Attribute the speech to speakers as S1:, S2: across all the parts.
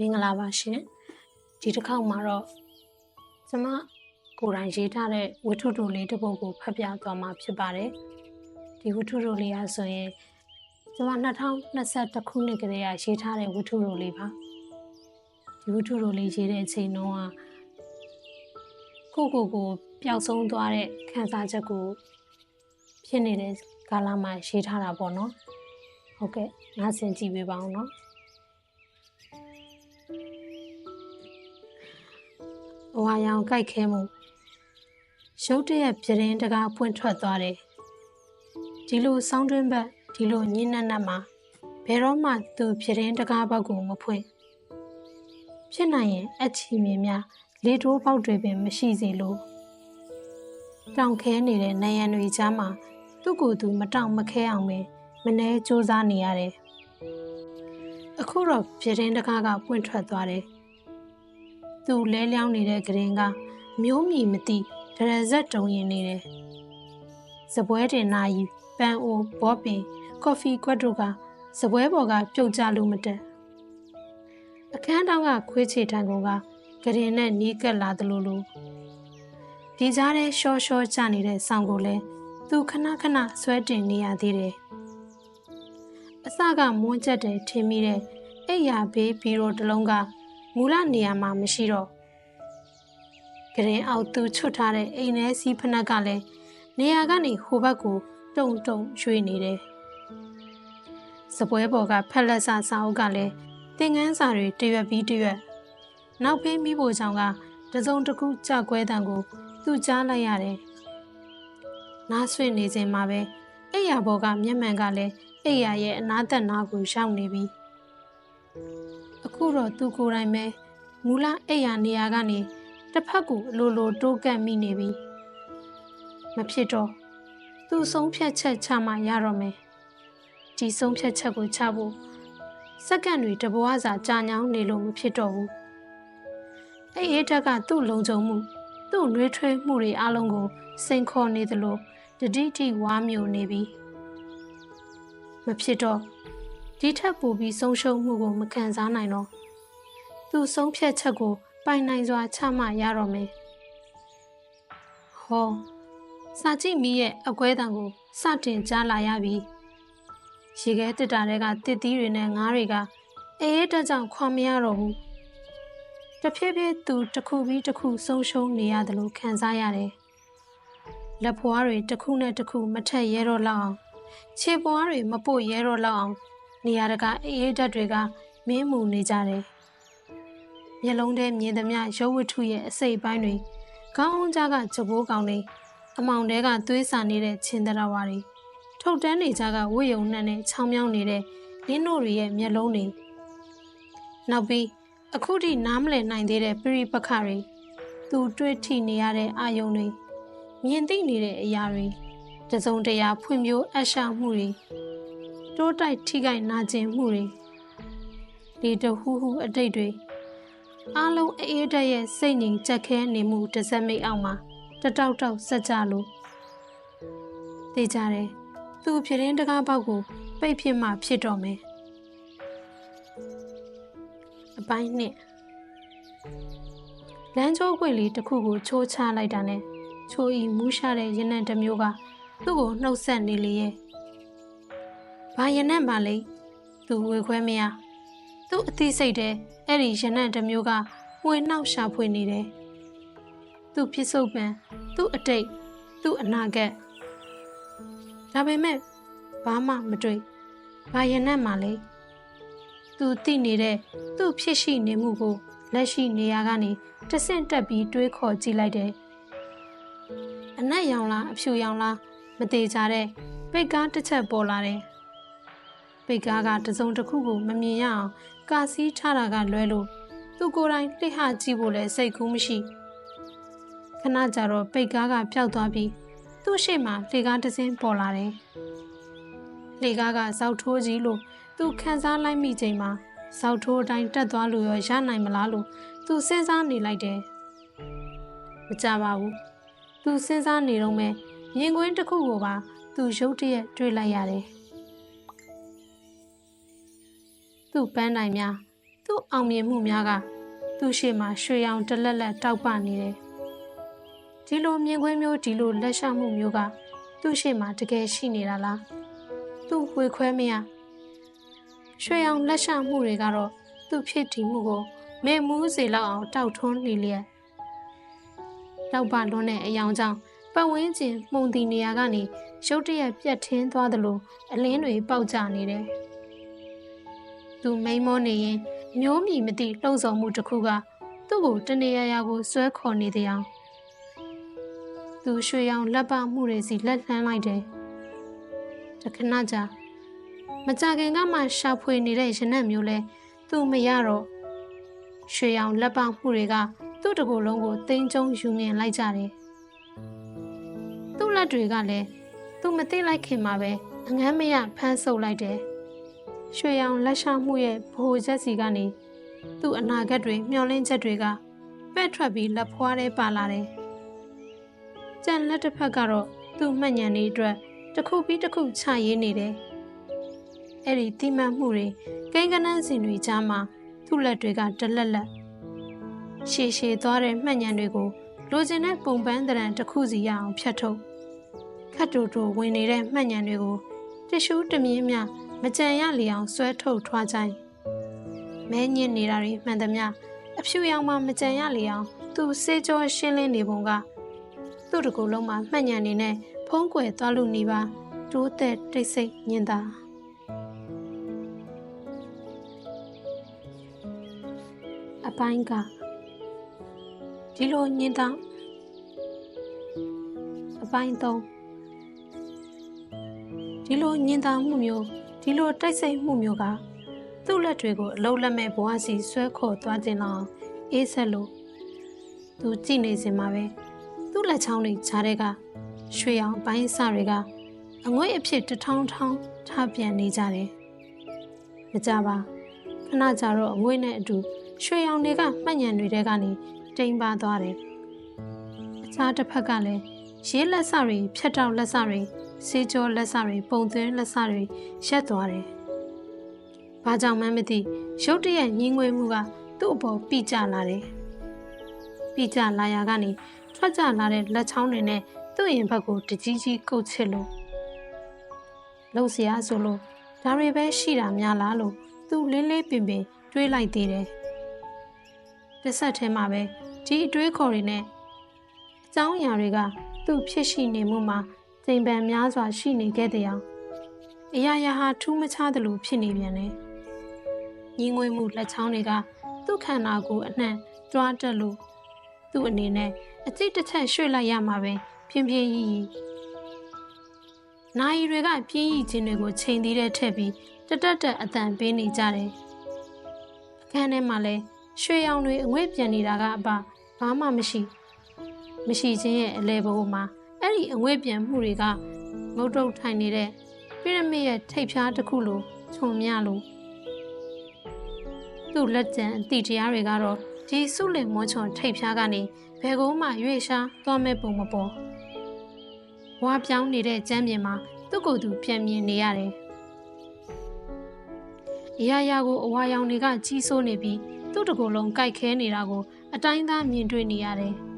S1: မင်္ဂလာပါရှင်ဒီတစ်ခေါက်မှာတော့ကျမကိုယ်တိုင်ရေးထားတဲ့ဝတ္ထုတိုလေးတစ်ပုဒ်ကိုဖတ်ပြသွားမှာဖြစ်ပါတယ်ဒီဝတ္ထုတိုလေးအဆိုရင်ကျမ2021ခုနှစ်ကတည်းကရေးထားတဲ့ဝတ္ထုတိုလေးပါဒီဝတ္ထုတိုလေးရေးတဲ့အချိန်တုန်းကကိုကိုကိုပျောက်ဆုံးသွားတဲ့ခံစားချက်ကိုဖြစ်နေတဲ့ကာလမှာရေးထားတာပေါ့နော်ဟုတ်ကဲ့နားဆင်ကြည့်ပေးပါအောင်နော် ဘဝရောင်ကြိုက်ခဲမှုရုတ်တရက်ပြရင်တကားပွင့်ထွက်သွားတယ်ဒီလိုစောင်းတွင်းဘက်ဒီလိုညင်းနက်နက်မှာဘယ်တော့မှသူပြရင်တကားဘက်ကိုမဖွင့်ဖြစ်နိုင်ရင်အချီမြင်များလေတိုးပေါက်တွေပင်မရှိစေလို့တောင်ခဲနေတဲ့နယံတွေကြားမှာသူ့ကိုယ်သူမတောင့်မခဲအောင်ပဲမနှဲစူးစမ်းနေရတယ်အခုတော့ပြရင်တကားကပွင့်ထွက်သွားတယ် သူ့လဲလျောင်းနေတဲ့ဂရင်ကမျိုးမြည်မသိဒရဇက်တုံရင်နေတယ်။စပွဲတင်နာယူပန်အိုဘောပင်ကော်ဖီကွက်တို့ကစပွဲပေါ်ကပြုတ်ကျလို့မတက်။အခန်းတောင်ကခွေးချေထံကောင်ကဂရင်နဲ့နီးကပ်လာသလိုလိုဒီကြားထဲရှော့ရှော့ကျနေတဲ့ဆောင်းကိုလည်းသူခဏခဏဆွဲတင်နေရသေးတယ်။အစကမွန်းချက်တယ်ထင်မိတဲ့အိပ်ယာဘေးဘီရိုတစ်လုံးက မူလနေရာမှာမရှိတော့ဂရင်အောက်သူချွတ်ထားတဲ့အိမ်ထဲစီးဖနက်ကလည်းနေရာကနေဟိုဘက်ကိုတုံတုံရွှေ့နေတယ်စပွဲပေါ်ကဖက်လက်ဆာစာအုပ်ကလည်းသင်ငန်းစာတွေတရွက်ပြီးတရွက်နောက်ဖေးမိဖို့ကြောင့်ကတစုံတစ်ခုကြောက်ကွဲတံကိုသူ့ကြားလိုက်ရတယ်နားဆွေနေစဉ်မှာပဲအိယာဘောကမျက်မှန်ကလည်းအိယာရဲ့အနာသက်နာကိုရှောင်နေပြီအ ခုတော့သူကိုယ်တိုင်ပဲမူလအိယာနေရာကနေတစ်ဖက်ကိုအလိုလိုတိုးကပ်မိနေပြီမဖြစ်တော့သူဆုံးဖြတ်ချက်ချမှရတော့မယ်ဒီဆုံးဖြတ်ချက်ကိုချဖို့စက္ကန့်တွေတဘွားစာကြာညောင်းနေလို့မဖြစ်တော့ဘူးအဲ့အေးတက်ကသူ့လုံခြုံမှုသူ့နှွေးထွေးမှုတွေအလုံးကိုစိန်ခေါ်နေသလိုတတိတိဝါမျိုးနေပြီမဖြစ်တော့ ဒီထက်ပိုပြီးဆုံးရှုံးမှုကိုမခံစားနိုင်တော့သူဆုံးဖြတ်ချက်ကို ပိုင်နိုင်စွာချမှရတော့မယ်ဟောစာကြည့်မီရဲ့အကွဲတံကိုစတင်ကြားလာရပြီရေခဲတစ်တာတွေကတစ်သီးတွေနဲ့ငါးတွေကအေးအေးတက်ကြောင့်ခွာမရတော့ဘူးတဖြည်းဖြည်းသူတစ်ခုပြီးတစ်ခုဆုံးရှုံးနေရတယ်လို့ခံစားရတယ်လက်ဖွားတွေတစ်ခုနဲ့တစ်ခုမထက်ရဲတော့လောက်အောင်ခြေပွားတွေမပို့ရဲတော့လောက်အောင် နေရာတကာအေးအေးဓာတ်တွေကမင်းမူနေကြတယ်။မျက်လုံးထဲမြင်သမျှရုပ်ဝတ္ထုရဲ့အစိတ်အပိုင်းတွေခေါင်းအောင်ကြားကကြဘိုးကောင်တွေအမောင်တဲကသွေးစာနေတဲ့ချင်းတရဝါတွေထုတ်တန်းနေကြကဝိယုံနှံ့နဲ့ချောင်းမြောင်းနေတဲ့လင်းတို့တွေရဲ့မျက်လုံးတွေနောက်ပြီးအခုထိနားမလည်နိုင်သေးတဲ့ပြိပခတွေသူတွေ့ထိနေရတဲ့အာယုံတွေမြင်သိနေတဲ့အရာတွေတစုံတရာဖွံ့ဖြိုးအရှာမှုတွေ တိုးတိုက်ထိခိုက်နာကျင်မှုတွေဒီတဟူးဟူအတိတ်တွေအားလုံးအေးတက်ရဲ့စိတ်ငြိမ်ချက်ခဲနေမှုတစ်စက်မိတ်အောင်မှာတတောက်တောက်ဆက်ကြလို့သိကြတယ်သူ့ဖြစ်ရင်တကားပေါက်ကိုပိတ်ဖြစ်မှဖြစ်တော့မယ်အပိုင်းနှစ်လမ်းချိုးခွေလေးတစ်ခုကိုချိုးချလိုက်တာနဲ့ချိုးဤမူးရှာတဲ့ရနံတစ်မျိုးကသူ့ကိုနှုတ်ဆက်နေလေရဲ့ ဘာရနံ့ပါလဲသူဝေခွဲမရသူ့အသိစိတ်တဲ့အဲ့ဒီရနံ့တစ်မျိုးကဝေနှောက်ရှာဖွေနေတယ်သူ့ဖြစ်စုပ်ပံသူ့အတိတ်သူ့အနာဂတ်ဒါပေမဲ့ဘာမှမတွေ့ဘာရနံ့မှလဲသူသိနေတဲ့သူ့ဖြစ်ရှိနေမှုကိုလက်ရှိနေရာကနေတဆင့်တက်ပြီးတွေးခေါ်ကြည့်လိုက်တယ်အနက်ရောင်လားအဖြူရောင်လားမသေးကြတဲ့ပိတ်ကားတစ်ချက်ပေါ်လာတယ် ပိတ်ကားကတစုံတစ်ခုကိုမမြင်ရအောင်ကာစီးထားတာကလွဲလို့သူကိုယ်တိုင်လှိဟကြည့်ဖို့လည်းစိတ်ကူးမရှိခဏကြာတော့ပိတ်ကားကပျောက်သွားပြီးသူ့ရှေ့မှာလှေကားတစ်စင်းပေါ်လာတယ်လှေကားကဇောက်ထိုးကြီးလို့သူခံစားလိုက်မိချိန်မှာဇောက်ထိုးအတိုင်းတက်သွားလို့ရောရနိုင်မလားလို့သူစဉ်းစားနေလိုက်တယ်မကြပါဘူးသူစဉ်းစားနေတော့မဲ့ရင်ခွင်းတစ်ခုကိုပါသူရုတ်တရက်တွေ့လိုက်ရတယ် သူ့ပန်းတိုင်များသူသူ့အောင်မြင်မှုများကသူ့ရှေ့မှာရွှေရောင်တလက်လက်တောက်ပနေတယ်ဒီလိုမြင်ကွင်းမျိုးဒီလိုလက်ရှမှုမျိုးကသူ့ရှေ့မှာတကယ်ရှိနေတာလားသူ့ဝေခွဲမရရွှေရောင်လက်ရှမှုတွေကတော့သူ့ဖြစ်တည်မှုကိုမေမူးစေလောက်အောင်တောက်ထွန်းနေလျက်လောက်ပါလွန်းတဲ့အယောင်ကြောင့်ပတ်ဝန်းကျင်မှုန်တီနေရာကနေရုတ်တရက်ပြက်ထင်းသွားသလိုအလင်းတွေပေါက်ကျနေတယ်။ သူမိန်မောနေရင်မျိုးမြည်မသိလှုပ်ဆောင်မှုတစ်ခုကသူ့ကိုတနေရာရာကိုဆွဲခေါ်နေတဲ့အအောင်သူရွှေရောင်လက်ပမှုတွေစီလက်လှမ်းလိုက်တယ်။တခဏကြာမကြခင်ကမှရှာဖွေနေတဲ့ရနက်မျိုးလဲသူမရတော့ရွှေရောင်လက်ပမှုတွေကသူ့တကူလုံးကိုတင်းကျုံယူမြင်လိုက်ကြတယ်။သူ့လက်တွေကလည်းသူမသိလိုက်ခင်မှာပဲအငမ်းမရဖမ်းဆုပ်လိုက်တယ်။ ရွှေရောင်လက်ရှမှုရဲ့ဘိုးချက်စီကနေသူ့အနာဂတ်တွေမျောလင်းချက်တွေကပဲ့ထွက်ပြီးလက်ဖွားထဲပါလာတယ်။ကြံလက်တစ်ဖက်ကတော့သူ့မှတ်ဉာဏ်တွေအတွက်တစ်ခုပြီးတစ်ခုချရေးနေတယ်။အဲ့ဒီတိမှတ်မှုတွေကိန်းကနန်းစင်တွေကြားမှာသူ့လက်တွေကတလက်လက်ရှည်ရှည်သွားတဲ့မှတ်ဉာဏ်တွေကိုလိုချင်တဲ့ပုံပန်းတရံတစ်ခုစီရအောင်ဖြတ်ထုတ်ခတ်တူတူဝင်နေတဲ့မှတ်ဉာဏ်တွေကိုတ िश ူးတမြင်းများ မကြံရလျအောင်ဆွဲထုတ်ထွားကြိုင်မဲညစ်နေတာတွေမှန်သမျှအဖြူရောင်မှမကြံရလျအောင်သူစေးကြောရှင်းလင်းနေပုံကသူ့တကူလုံးမှာမှတ်ဉာဏ်နေနဲ့ဖုံးကွယ်သွားလို့နေပါတိုးသက်တိတ်ဆိတ်ညင်သာအပိုင်းကဒီလိုညင်သာအပိုင်း3ဒီလိုညင်သာမှုမျိုး ဒီလိုတိုက်ဆိတ်မှုမျိုးကသူ့လက်တွေကိုအလုံးလက်မဲ့ဘဝစီဆွဲခေါ်သွားခြင်းလောက်အေးဆက်လို့သူကြည့်နေစင်မှာပဲသူ့လက်ချောင်းတွေခြားတဲ့ကရွှေအောင်ပိုင်းအစတွေကအငွေ့အဖြစ်တထောင်းထောင်းထားပြန်နေကြတယ်မကြပါခဏကြာတော့အငွေ့နဲ့အတူရွှေအောင်တွေကမှတ်ညံတွေတဲကနေတိမ်ပါသွားတယ်အခြားတစ်ဖက်ကလည်းရေးလက်စတွေဖြတ်တောက်လက်စတွေ ဆေးကြောလက်စတွေပုံသွင်းလက်စတွေရှက်သွားတယ်။ဘာကြောင့်မှန်းမသိရုတ်တရက်ညင်ငွေမှုကသူ့အပေါ်ပြကြလာတယ်။ပြကြလာရာကနေထွက်ကြလာတဲ့လက်ချောင်းတွေနဲ့သူ့ရင်ဘက်ကိုတကြီးကြီးကုတ်ချစ်လို့လှုပ်ရှားဆိုလို့ဒါတွေပဲရှိတာများလားလို့သူလေးလေးပင်ပင်တွေးလိုက်သေးတယ်။တစ်ဆက်တည်းမှာပဲဒီအတွေးခေါ်တွေနဲ့အကြောင်းအရာတွေကသူ့ဖြစ်ရှိနေမှုမှာ စိန်ပန်များစွာရှိနေခဲ့တဲ့အောင်အရာရာဟာထူးမခြားသလိုဖြစ်နေပြန်တယ်။ညီငွေမှုလက်ချောင်းတွေကသူ့ခန္ဓာကိုယ်အနှံ့တွားတက်လို့သူ့အနေနဲ့အကျိတ်တစ်ချက်ရွှေ့လိုက်ရမှာပဲဖြင်းဖြင်းရီရီနိုင်တွေကပြင်းရီခြင်းတွေကိုချိန်သေးတဲ့ထက်ပြီးတတက်တက်အတန်ပေးနေကြတယ်။အခန်းထဲမှာလဲရွှေရောင်တွေအငွေ့ပြန်နေတာကအပဘာမှမရှိ မရှိခြင်းရဲ့အလဲဘိုးမှာ အဲ့ဒီအငွေ့ပြန်မှုတွေကမုတ်တုတ်ထိုင်နေတဲ့ပြရမစ်ရဲ့ထိပ်ဖြားတစ်ခုလိုခြုံမြလို့သူ့လက်ကျန်အတိတရားတွေကတော့ဒီစုလင်မောချွန်ထိပ်ဖြားကနေဘယ်ကုန်းမှရွေ့ရှားသွားမဲ့ပုံမပေါ်ဝါပြောင်းနေတဲ့ကျမ်းပြင်မှာသူ့ကိုယ်သူပြန်မြင်နေရတယ်အရာရာကိုအဝါရောင်တွေကကြီးစိုးနေပြီးသူ့တကူလုံးကြိုက်ခဲနေတာကို အတိုင်းသားမြင်တွေ့နေရတယ်။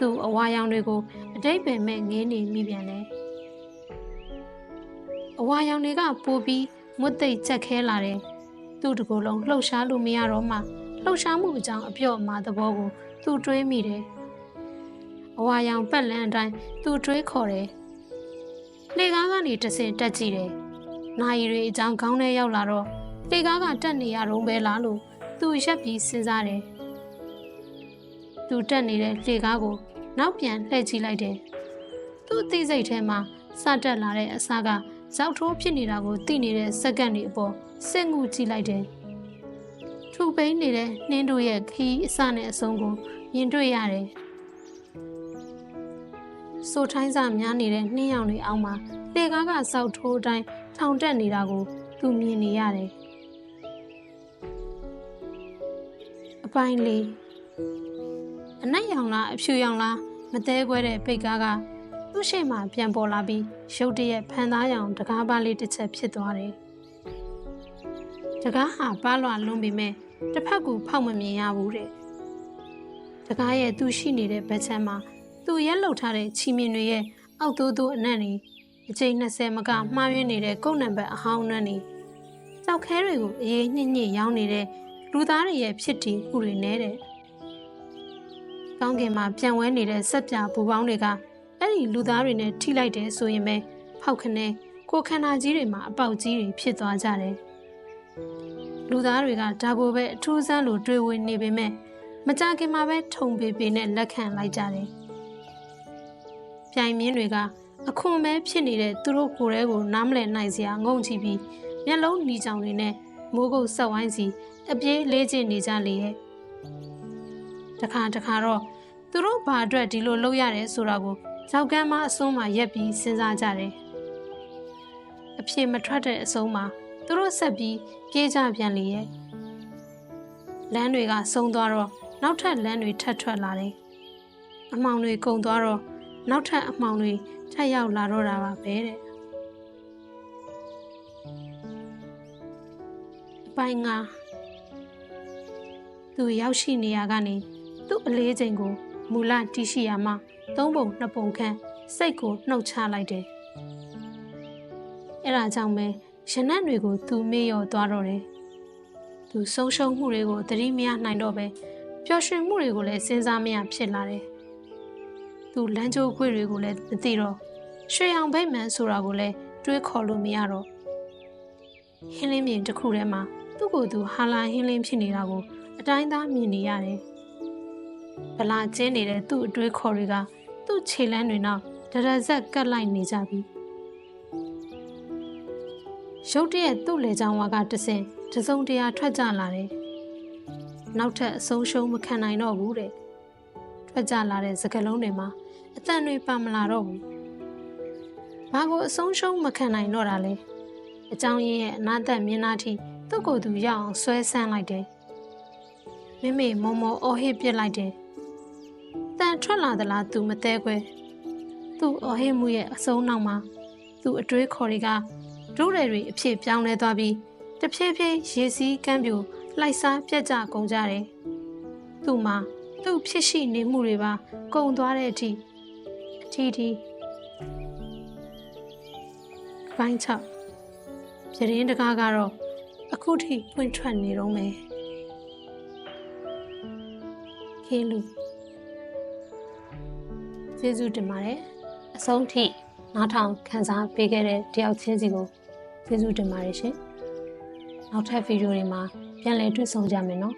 S1: သူ့အဝါရောင်တွေကို အတိတ်ပဲမဲ့ငင်းနေမိပြန်တယ်။အဝါရောင်တွေကပိုပြီးမွတ်သိပ်ချက်ခဲလာတယ်။သူ့တကူလုံးလှုပ်ရှားလို့မရတော့မှလှုပ်ရှားမှုအကြောင်းအပြော့အမှားသဘောကိုသူတွေးမိတယ်။အဝါရောင်ပက်လန်းအတိုင်းသူတွေးခေါ်တယ်။လေကားကနေတဆင်တက်ကြည့်တယ်။နာရီတွေအကြောင်းခေါင်းထဲရောက်လာတော့လေကားကတက်နေရတော့ပဲလားလို့သူရက်ပြီးစဉ်းစားတယ်။သူတက်နေတဲ့လေကားကို နောက်ပြန်လှည့်ကြည့်လိုက်တယ်။သူ့အသိစိတ်ထဲမှာစတက်လာတဲ့အစားကဇောက်ထိုးဖြစ်နေတာကိုသိနေတဲ့စက္ကန့်တွေအပေါ်စစ်ငုကြည့်လိုက်တယ်။ထူပိန်းနေတဲ့နှင်းတို့ရဲ့ခီးအစနဲ့အဆုံးကိုမြင်တွေ့ရတယ်။စိုးထိုင်းစာများနေတဲ့နှင်းရောင်တွေအောက်မှာလေကားကစောက်ထိုးတိုင်းထောင်တက်နေတာကိုသူမြင်နေရတယ်။အပိုင်းလေး အနက်ရောင်လားအဖြူရောင်လားမသေးခွဲတဲ့ပိတ်ကားကသူ့ရှိမှပြန်ပေါ်လာပြီးရုတ်တရက်ဖန်သားရောင်တကားပါလေးတစ်ချက်ဖြစ်သွားတယ်တကားဟာပါလွာလွန်ပေမဲ့တစ်ဖက်ကူဖောက်မမြင်ရဘူးတဲ့တကားရဲ့သူရှိနေတဲ့ဘက်ချမ်းမှာသူရက်လှုပ်ထားတဲ့ချီမြင်တွေရဲ့အောက်သိုးသိုးအနံ့တွေအချိန်20မကမှားယွင်းနေတဲ့ကုတ်နံပါတ်အဟောင်းနှံ့တွေကြောက်ခဲတွေကိုအေးညစ်ညစ်ရောင်းနေတဲ့လူသားတွေရဲ့ဖြစ်တည်မှုတွေနဲ့တဲ့ ကောင်းကင်မှာပြန်ဝဲနေတဲ့စက်ပြဘူပေါင်းတွေကအဲ့ဒီလူသားတွေနဲ့ထိလိုက်တယ်ဆိုရင်ပဲဖောက်ခနဲကိုယ်ခန္ဓာကြီးတွေမှာအပေါက်ကြီးတွေဖြစ်သွားကြတယ်လူသားတွေကဒါကိုပဲအထူးဆန်းလို့တွေးဝေနေပေမဲ့မကြခင်မှာပဲထုံပေပေနဲ့လက်ခံလိုက်ကြတယ်ပြိုင်မြင်းတွေကအခွန်ပဲဖြစ်နေတဲ့သူတို့ကိုယ်တဲကိုနားမလည်နိုင်စရာငုံကြည့်ပြီးမျက်လုံးနီချောင်တွေနဲ့မိုးကုတ်ဆက်ဝိုင်းစီအပြေးလေးကျင်နေကြလေရဲ့ တခါတခါတော့သူတို့ဘာအတွက်ဒီလိုလုပ်ရတယ်ဆိုတာကိုကြောက်ကမ်းမအစွန်းမှာရက်ပြီးစဉ်းစားကြတယ်အဖြေမထွက်တဲ့အဆုံးမှာသူတို့ဆက်ပြီးပြေးကြပြန်လေရဲ့လမ်းတွေကစုံသွားတော့နောက်ထပ်လမ်းတွေထပ်ထွက်လာတယ်အမောင်တွေကုံသွားတော့နောက်ထပ်အမောင်တွေထပ်ရောက်လာတော့တာပါပဲတဲ့အပိုင်းငါသူရောက်ရှိနေရကနေ သူ့အလေးချိန်ကိုမူလတီးရှိရမှသုံးပုံနှစ်ပုံခန့်စိတ်ကိုနှုတ်ချလိုက်တယ်အဲ့ဒါကြောင့်ပဲရနက်တွေကိုသူမေ့လျော့သွားတော့တယ်သူဆုံးရှုံးမှုတွေကိုသတိမရနိုင်တော့ပဲပျော်ရွှင်မှုတွေကိုလည်းစဉ်းစားမရဖြစ်လာတယ်သူလမ်းကြိုးခွေတွေကိုလည်းမသိတော့ရွှေအောင်ဗိတ်မှန်ဆိုတာကိုလည်းတွေးခေါ်လို့မရတော့ဟင်းလင်းမြင်တစ်ခုထဲမှာသူ့ကိုယ်သူဟာလာဟင်းလင်းဖြစ်နေတာကိုအတိုင်းသားမြင်နေရတယ် ဗလာကျင်းနေတဲ့သူ့အတွေးခေါ်တွေကသူ့ခြေလမ်းတွေနောက်ဒရဇက်ကတ်လိုက်နေကြပြီရုတ်တရက်သူ့လေကြောင်းဝါကတဆင်တစုံတရာထွက်ကြလာတယ်နောက်ထပ်အဆုံးရှုံးမခံနိုင်တော့ဘူးတဲ့ထွက်ကြလာတဲ့စကလုံးတွေမှာအတန်တွေပါမလာတော့ဘူးဘာကိုအဆုံးရှုံးမခံနိုင်တော့တာလဲအကြောင်းရင်းရဲ့အနာသက်မြင်နာထိသူ့ကိုယ်သူရအောင်ဆွဲဆန်းလိုက်တယ်မိမိမော်မော်အော်ဟစ်ပစ်လိုက်တယ် တန်ထွက်လာသလားသူမသေးခွဲသူ့အော်ဟစ်မှုရဲ့အဆုံးနောက်မှာသူ့အတွေးခေါ်တွေကဒုရဲတွေအဖြစ်ပြောင်းလဲသွားပြီးတဖြည်းဖြည်းရေစီးကမ်းပြိုလိုက်စားပြက်ကြကုန်ကြတယ်သူ့မှာသူ့ဖြစ်ရှိနေမှုတွေပါကုန်သွားတဲ့အထိအထီးထီးပိုင်းချပြရင်တကားကတော့အခုထိပွင့်ထွက်နေတော့မယ်ခေလူ ကျေးဇူးတင်ပါတယ်အဆုံးထိနားထောင်ခံစားပေးခဲ့တဲ့တယောက်ချင်းစီကိုကျေးဇူးတင်ပါတယ်ရှင်နောက်ထပ်ဗီဒီယိုတွေမှာပြန်လည်တွေ့ဆုံကြမယ်နော်